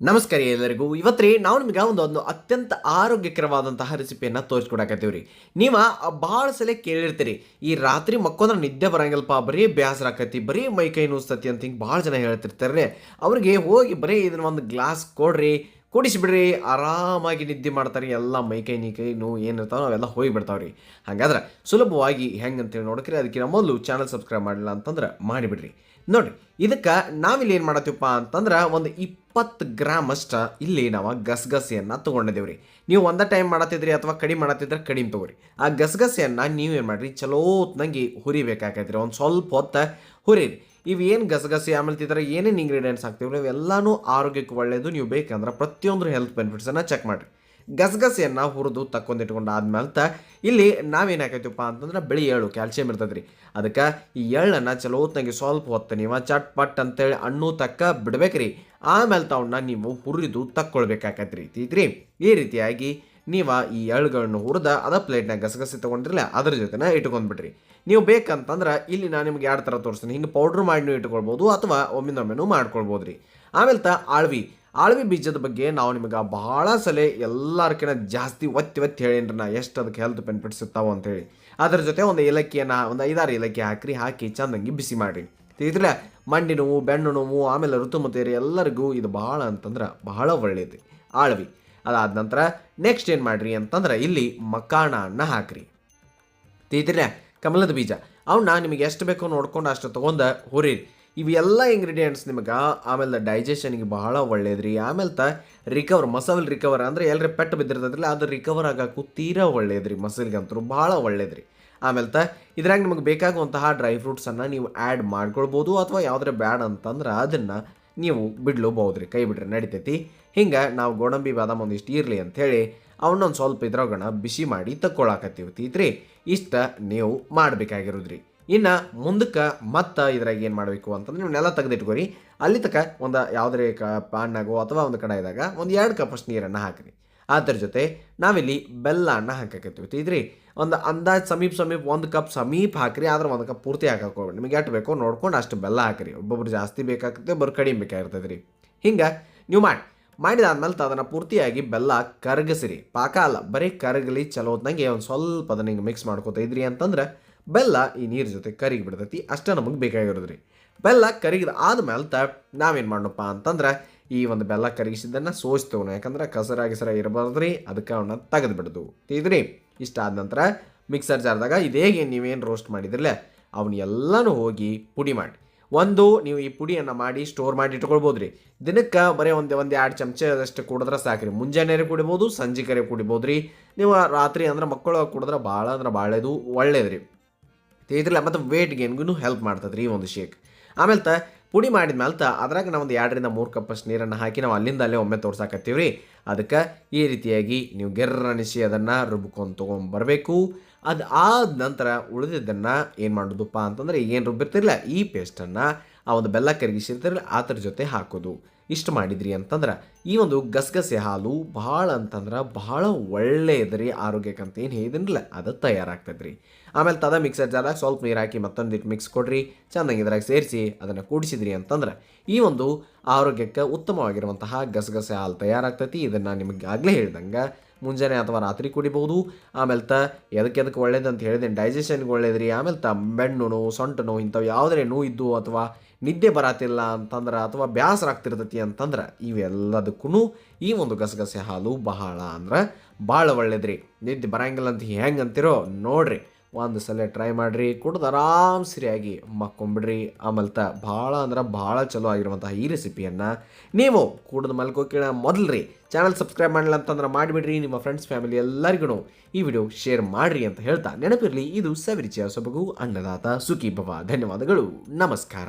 ನಮಸ್ಕಾರ ಎಲ್ಲರಿಗೂ. ಇವತ್ತ್ರಿ ನಾವು ನಿಮ್ಗೆ ಒಂದು ಒಂದು ಅತ್ಯಂತ ಆರೋಗ್ಯಕರವಾದಂತಹ ರೆಸಿಪಿಯನ್ನು ತೋರಿಸ್ಕೊಡಕತ್ತೀವಿ ರೀ ನೀವು ಭಾಳ ಸಲ ಕೇಳಿರ್ತೀರಿ, ಈ ರಾತ್ರಿ ಮಕ್ಕೊಂದ್ರೆ ನಿದ್ದೆ ಬರಂಗಿಲ್ಲಪ್ಪ ಬರೀ ಬೇಸರ ಆಕತಿ, ಬರೀ ಮೈ ಕೈ ನೋಸ್ತತಿ ಅಂತ ಹಿಂಗೆ ಭಾಳ ಜನ ಹೇಳ್ತಿರ್ತಾರೆ ಅವ್ರಿಗೆ ಹೋಗಿ ಬರೀ ಇದನ್ನ ಒಂದು ಗ್ಲಾಸ್ ಕೊಡ್ರಿ ಕುಡಿಸಿಬಿಡ್ರಿ, ಆರಾಮಾಗಿ ನಿದ್ದೆ ಮಾಡ್ತಾರೆ, ಎಲ್ಲ ಮೈ ಕೈ ನೀ ಕೈ ನೋವು ಏನಿರ್ತಾವೆ ಅವೆಲ್ಲ ಹೋಗಿ ಬಿಡ್ತಾವ್ರಿ ಹಾಗಾದ್ರೆ ಸುಲಭವಾಗಿ ಹೆಂಗೆ ಅಂತೇಳಿ ನೋಡಕ್ರಿ ಅದಕ್ಕಿಂತ ಮೊದಲು ಚಾನಲ್ ಸಬ್ಸ್ಕ್ರೈಬ್ ಮಾಡಿಲ್ಲ ಅಂತಂದ್ರೆ ಮಾಡಿಬಿಡ್ರಿ. ನೋಡಿರಿ, ಇದಕ್ಕೆ ನಾವಿಲ್ಲಿ ಏನು ಮಾಡತ್ತೀವಪ್ಪ ಅಂತಂದ್ರೆ ಒಂದು ಇಪ್ಪತ್ತು ಗ್ರಾಮ್ ಅಷ್ಟ ಇಲ್ಲಿ ನಾವು ಗಸಗಸೆಯನ್ನು ತೊಗೊಂಡಿದ್ದೇವೆ ರೀ ನೀವು ಒಂದೇ ಟೈಮ್ ಮಾಡತ್ತಿದ್ರಿ ಅಥವಾ ಕಡಿಮೆ ಮಾಡತ್ತಿದ್ರೆ ಕಡಿಮೆ ತೊಗೊರಿ. ಆ ಗಸಗಸೆಯನ್ನು ನೀವೇನು ಮಾಡಿರಿ, ಚಲೋತ್ನಂಗೆ ಹುರಿಬೇಕಾಗತ್ತೆ ರೀ ಒಂದು ಸ್ವಲ್ಪ ಹೊತ್ತು ಹುರಿರಿ. ಇವು ಏನು ಗಸಗಸೆ ಆಮೇಲೆ ತಿಂತಾರೆ, ಏನೇನು ಇಂಗ್ರೀಡಿಯೆಂಟ್ಸ್ ಹಾಕ್ತೀವಿ ಇವೆಲ್ಲನೂ ಆರೋಗ್ಯಕ್ಕೆ ಒಳ್ಳೆಯದು ನೀವು ಬೇಕಂದ್ರೆ ಪ್ರತಿಯೊಂದು ಹೆಲ್ತ್ ಬೆನಿಫಿಟ್ಸನ್ನು ಚೆಕ್ ಮಾಡಿರಿ. ಗಸಗಸೆಯನ್ನು ಹುರಿದು ತಕ್ಕೊಂಡಿಟ್ಕೊಂಡು ಆದ್ಮೇಲೆ ತ, ಇಲ್ಲಿ ನಾವೇನು ಹಾಕೈತಿವಪ್ಪ ಅಂತಂದ್ರೆ ಬಿಳಿ ಎಳ್ಳು ಕ್ಯಾಲ್ಸಿಯಂ ಇರ್ತದೆ ರೀ ಅದಕ್ಕೆ ಈ ಎಳ್ಳನ್ನು ಚಲೋ ಹೊತ್ನಾಗೆ ಸ್ವಲ್ಪ ಹೊತ್ತು ನೀವು ಚಟ್ ಪಟ್ ಅಂತೇಳಿ ಹಣ್ಣು ತಕ್ಕ ಬಿಡ್ಬೇಕ್ರಿ. ಆಮೇಲೆ ತವನ್ನ ನೀವು ಹುರಿದು ತಕ್ಕೊಳ್ಬೇಕಾಕೈತ್ರಿ. ತೀತ್ರಿ ಈ ರೀತಿಯಾಗಿ ನೀವು ಈ ಎಳ್ಳುಗಳನ್ನು ಹುರಿದ ಅದ ಪ್ಲೇಟ್ನಾಗ ಗಸಗಸೆ ತೊಗೊಂಡಿರಲ್ಲ ಅದ್ರ ಜೊತೆನ ಇಟ್ಕೊಂಡ್ಬಿಡ್ರಿ ನೀವು ಬೇಕಂತಂದ್ರೆ ಇಲ್ಲಿ ನಾನು ನಿಮ್ಗೆ ಎರಡು ಥರ ತೋರಿಸ್ತೀನಿ. ಹಿಂಗೆ ಪೌಡ್ರ್ ಮಾಡಿನೂ ಇಟ್ಕೊಳ್ಬೋದು ಅಥವಾ ಒಮ್ಮಿಂದೊಮ್ಮೆನೂ ಮಾಡ್ಕೊಳ್ಬೋದು ರೀ ಆಮೇಲೆ ತ ಆಳ್ವಿ. ಆಳ್ವಿ ಬೀಜದ ಬಗ್ಗೆ ನಾವು ನಿಮಗೆ ಬಹಳ ಸಲ ಎಲ್ಲರ್ಕಿಂತ ಜಾಸ್ತಿ ಒತ್ತಿ ಒತ್ತಿ ಹೇಳೇನ್ರಿ ನಾ ಎಷ್ಟು ಅದಕ್ಕೆ ಹೆಲ್ತ್ ಬೆನಿಫಿಟ್ಸ್ ಇರ್ತಾವೆ ಅಂತೇಳಿ ಅದ್ರ ಜೊತೆ ಒಂದು ಏಲಕ್ಕಿಯನ್ನು ಒಂದು ಐದಾರು ಏಲಕ್ಕಿ ಹಾಕ್ರಿ, ಹಾಕಿ ಚಂದಂಗಿ ಬಿಸಿ ಮಾಡಿರಿ. ತಿಳಿದ್ರೆ ಮಂಡಿ ನೋವು, ಬೆಣ್ಣು ನೋವು, ಆಮೇಲೆ ಋತುಮತಿಯರು ಎಲ್ಲರಿಗೂ ಇದು ಭಾಳ ಅಂತಂದ್ರೆ ಬಹಳ ಒಳ್ಳೆಯದು ಆಳ್ವಿ. ಅದಾದ ನಂತರ ನೆಕ್ಸ್ಟ್ ಏನು ಮಾಡಿರಿ ಅಂತಂದ್ರೆ ಇಲ್ಲಿ ಮಕಾಣ ಅನ್ನ ಹಾಕ್ರಿ. ತೀತಿರ ಕಮಲದ ಬೀಜ. ಅವನ್ನ ನಿಮಗೆ ಎಷ್ಟು ಬೇಕೋ ನೋಡ್ಕೊಂಡು ಅಷ್ಟು ತೊಗೊಂಡು ಹುರಿರಿ. ಇವೆಲ್ಲ ಇಂಗ್ರೀಡಿಯೆಂಟ್ಸ್ ನಿಮಗೆ ಆಮೇಲೆ ಡೈಜೆಷನ್ಗೆ ಬಹಳ ಒಳ್ಳೇದ್ರಿ. ಆಮೇಲೆ ತ ರಿಕವರ್ ಮಸಲ್ ರಿಕವರ್ ಅಂದರೆ ಎಲ್ಲರೂ ಪೆಟ್ಟು ಬಿದ್ದಿರ್ತದ್ರಲ್ಲ ಅದು ರಿಕವರ್ ಆಗೋಕ್ಕೂ ತೀರಾ ಒಳ್ಳೇದ್ರಿ. ಮಸಲ್ಗಂತೂ ಭಾಳ ಒಳ್ಳೇದ್ರಿ. ಆಮೇಲೆ ತ ಇದ್ರಾಗ ನಿಮಗೆ ಬೇಕಾಗುವಂತಹ ಡ್ರೈ ಫ್ರೂಟ್ಸನ್ನು ನೀವು ಆ್ಯಡ್ ಮಾಡ್ಕೊಳ್ಬೋದು ಅಥವಾ ಯಾವುದ್ರೆ ಬ್ಯಾಡ್ ಅಂತಂದ್ರೆ ಅದನ್ನು ನೀವು ಬಿಡ್ಲು ರೀ ಕೈ ಬಿಡ್ರಿ, ನಡಿತೈತಿ. ಹಿಂಗೆ ನಾವು ಗೋಡಂಬಿ ಬಾದಾಮ್ ಒಂದಿಷ್ಟು ಇರಲಿ ಅಂಥೇಳಿ ಅವನ್ನೊಂದು ಸ್ವಲ್ಪ ಇದ್ರೊಳಗಣ ಬಿಸಿ ಮಾಡಿ ತಕ್ಕೊಳಕತ್ತೀವಿ ತೀತ್ರಿ ಇಷ್ಟ ನೀವು ಮಾಡಬೇಕಾಗಿರೋದ್ರಿ. ಇನ್ನು ಮುಂದಕ್ಕೆ ಮತ್ತೆ ಇದ್ರಾಗ ಏನು ಮಾಡಬೇಕು ಅಂತಂದ್ರೆ ನೀವು ನೆಲ ತೆಗೆದಿಟ್ಕೋರಿ. ಅಲ್ಲಿ ತನಕ ಒಂದು ಯಾವುದೇ ಕ ಪಾನ್ನಾಗೋ ಅಥವಾ ಒಂದು ಕಡಾಯಿದಾಗ ಒಂದು ಎರಡು ಕಪ್ಪಷ್ಟು ನೀರನ್ನು ಹಾಕಿರಿ. ಅದ್ರ ಜೊತೆ ನಾವಿಲ್ಲಿ ಬೆಲ್ಲ ಅನ್ನ ಹಾಕಕತ್ತೀವಿ ಇದ್ರಿ ಒಂದು ಅಂದಾಜು ಸಮೀಪ ಸಮೀಪ ಒಂದು ಕಪ್ ಸಮೀಪ ಹಾಕ್ರಿ, ಆದ್ರೆ ಒಂದು ಕಪ್ ಪೂರ್ತಿ ಹಾಕಕ್ಕೆ ಹೋಗ್ಬೇಡಿ. ನಿಮಗೆ ಎಷ್ಟು ಬೇಕೋ ನೋಡ್ಕೊಂಡು ಅಷ್ಟು ಬೆಲ್ಲ ಹಾಕಿರಿ. ಒಬ್ಬೊಬ್ರು ಜಾಸ್ತಿ ಬೇಕಾಗ್ತದೆ ಒಬ್ಬರು ಕಡಿಮೆ ಬೇಕಾಗಿರ್ತದೆ ರೀ ಹಿಂಗೆ ನೀವು ಮಾಡಿ. ಮಾಡಿದಾದ್ಮೇಲೆ ಅದನ್ನು ಪೂರ್ತಿಯಾಗಿ ಬೆಲ್ಲ ಕರಗಿಸಿರಿ. ಪಾಕ ಅಲ್ಲ, ಬರೀ ಕರಗಲಿ ಚಲೋ ಹೊತ್ನಂಗೆ ಒಂದು ಸ್ವಲ್ಪ ಅದನ್ನ ಹಿಂಗೆ ಮಿಕ್ಸ್ ಮಾಡ್ಕೋತಾ ಇದ್ರಿ ಅಂತಂದ್ರೆ ಬೆಲ್ಲ ಈ ನೀರು ಜೊತೆ ಕರಗಿ ಬಿಡ್ತೈತಿ ಅಷ್ಟೇ ನಮಗೆ ಬೇಕಾಗಿರೋದ್ರಿ. ಬೆಲ್ಲ ಕರಿಗಿದ ಆದ್ಮೇಲೆ ತ ನಾವೇನು ಮಾಡೋಣಪ್ಪ ಅಂತಂದ್ರೆ ಈ ಒಂದು ಬೆಲ್ಲ ಕರಗಿಸಿದ್ದನ್ನು ಸೋಸ್ತೇವೆ ಯಾಕಂದ್ರೆ ಕಸರ ಗಿಸರ ಇರಬಾರ್ದು ರೀ ಅದಕ್ಕೆ ಅವನ್ನ ತೆಗೆದು ಬಿಡ್ದು ತಿಳಿದ್ರಿ? ಇಷ್ಟ ಆದ ನಂತರ ಮಿಕ್ಸರ್ ಜಾರ್ದಾಗ ಇದೇಗೆ ನೀವೇನು ರೋಸ್ಟ್ ಮಾಡಿದ್ರಲ್ಲ ಅವನ್ನ ಎಲ್ಲನೂ ಹೋಗಿ ಪುಡಿ ಮಾಡಿ. ಒಂದು, ನೀವು ಈ ಪುಡಿಯನ್ನು ಮಾಡಿ ಸ್ಟೋರ್ ಮಾಡಿ ಇಟ್ಕೊಳ್ಬೋದು ರೀ ದಿನಕ್ಕೆ ಬರೀ ಒಂದು ಒಂದು ಎರಡು ಚಮಚದಷ್ಟು ಕುಡಿದ್ರೆ ಸಾಕ್ರಿ. ಮುಂಜಾನೆ ಕುಡಿಬೋದು, ಸಂಜೆ ಕರೆ ಕುಡಿಬೋದು ರೀ ನೀವು ರಾತ್ರಿ ಅಂದ್ರೆ ಮಕ್ಕಳು ಕುಡಿದ್ರೆ ಭಾಳ ಅಂದ್ರೆ ಭಾಳದು ಒಳ್ಳೇದು ರೀ ಇದ್ರಲ್ಲ ಮತ್ತು ವೇಟ್ ಗೇನ್ಗೂ ಹೆಲ್ಪ್ ಮಾಡ್ತದೆ ರೀ ಒಂದು ಶೇಕ್ ಆಮೇಲೆ ತ ಪುಡಿ ಮಾಡಿದ ಮೇಲೆ ತ ಅದ್ರಾಗ ನಾವು ಒಂದು ಎರಡರಿಂದ ಮೂರು ಕಪ್ಪಷ್ಟು ನೀರನ್ನು ಹಾಕಿ ನಾವು ಅಲ್ಲಿಂದ ಅಲ್ಲೇ ಒಮ್ಮೆ ತೋರ್ಸಾಕತ್ತೀವಿ ರೀ ಅದಕ್ಕೆ ಈ ರೀತಿಯಾಗಿ ನೀವು ಗೆರ್ರನಿಸಿ ಅದನ್ನು ರುಬ್ಕೊಂಡು ತೊಗೊಂಬರಬೇಕು. ಅದು ಆದ ನಂತರ ಉಳಿದಿದ್ದನ್ನು ಏನು ಮಾಡೋದಪ್ಪ ಅಂತಂದರೆ ಏನು ರುಬ್ಬಿರ್ತಿರಲಿಲ್ಲ, ಈ ಪೇಸ್ಟನ್ನು ಆ ಒಂದು ಬೆಲ್ಲ ಕರಗಿಸಿರ್ತಿರಲಿಲ್ಲ, ಅದ್ರ ಜೊತೆ ಹಾಕೋದು. ಇಷ್ಟು ಮಾಡಿದ್ರಿ ಅಂತಂದ್ರೆ ಈ ಒಂದು ಗಸಗಸೆ ಹಾಲು ಭಾಳ ಅಂತಂದ್ರೆ ಭಾಳ ಒಳ್ಳೆಯದ್ರಿ ಆರೋಗ್ಯಕ್ಕಂತ ಏನು ಹೇಳಿದಿರಲಿಲ್ಲ ಅದು ತಯಾರಾಗ್ತದೆ ರೀ ಆಮೇಲೆ ತದ ಮಿಕ್ಸರ್ ಜಾರ್ದಾಗ ಸ್ವಲ್ಪ ನೀರು ಹಾಕಿ ಮತ್ತೊಂದಿಟ್ಟು ಮಿಕ್ಸ್ ಕೊಡ್ರಿ, ಚೆನ್ನಾಗಿ ಇದ್ರಾಗ ಸೇರಿಸಿ ಅದನ್ನು ಕೂಡಿಸಿದ್ರಿ ಅಂತಂದ್ರೆ ಈ ಒಂದು ಆರೋಗ್ಯಕ್ಕೆ ಉತ್ತಮವಾಗಿರುವಂತಹ ಗಸಗಸೆ ಹಾಲು ತಯಾರಾಗ್ತೈತಿ. ಇದನ್ನು ನಿಮಗಾಗಲೇ ಹೇಳ್ದಂಗೆ ಮುಂಜಾನೆ ಅಥವಾ ರಾತ್ರಿ ಕುಡಿಬಹುದು ಆಮೇಲೆ ತ ಎದಕ್ಕೆ ಎದಕ್ಕೆ ಒಳ್ಳೇದಂತ ಹೇಳಿದೆ ಡೈಜೆಷನ್ಗೆ ಒಳ್ಳೇದ್ರಿ ಆಮೇಲೆ ತ ಬೆಣ್ಣು ಸೊಂಟು ನೋವು ಇಂಥವು ಯಾವುದೇ ನೋವು ಇದ್ದು ಅಥವಾ ನಿದ್ದೆ ಬರತ್ತಿಲ್ಲ ಅಂತಂದ್ರೆ ಅಥವಾ ಬೇಸರ ಆಗ್ತಿರ್ತೈತಿ ಅಂತಂದ್ರೆ ಇವೆಲ್ಲದಕ್ಕೂ ಈ ಒಂದು ಗಸಗಸೆ ಹಾಲು ಬಹಳ ಅಂದ್ರೆ ಭಾಳ ಒಳ್ಳೇದ್ರಿ. ನಿದ್ದೆ ಬರಂಗಿಲ್ಲ ಅಂತ ಹೆಂಗೆ ಅಂತಿರೋ ನೋಡ್ರಿ. ಒಂದು ಸಲ ಟ್ರೈ ಮಾಡಿರಿ, ಕುಡ್ದು ಆರಾಮ್ ಸರಿಯಾಗಿ ಮಕ್ಕೊಂಬಿಡ್ರಿ. ಆಮೇಲೆ ಭಾಳ ಅಂದ್ರೆ ಭಾಳ ಚಲೋ ಆಗಿರುವಂತಹ ಈ ರೆಸಿಪಿಯನ್ನು ನೀವು ಕುಡ್ದು ಮಲ್ಕೋಕಿಳ ಮೊದಲು ರೀ ಚಾನಲ್ ಸಬ್ಸ್ಕ್ರೈಬ್ ಮಾಡಿಲ್ಲ ಅಂತಂದ್ರೆ ಮಾಡಿಬಿಡ್ರಿ. ನಿಮ್ಮ ಫ್ರೆಂಡ್ಸ್ ಫ್ಯಾಮಿಲಿ ಎಲ್ಲರಿಗೂ ಈ ವಿಡಿಯೋ ಶೇರ್ ಮಾಡಿರಿ ಅಂತ ಹೇಳ್ತಾ ನೆನಪಿರಲಿ. ಇದು ಸವಿರಿಚಿಯ ಸೊಬಗು, ಅನ್ನದಾತ ಸುಖಿ ಭವ ಧನ್ಯವಾದಗಳು. ನಮಸ್ಕಾರ.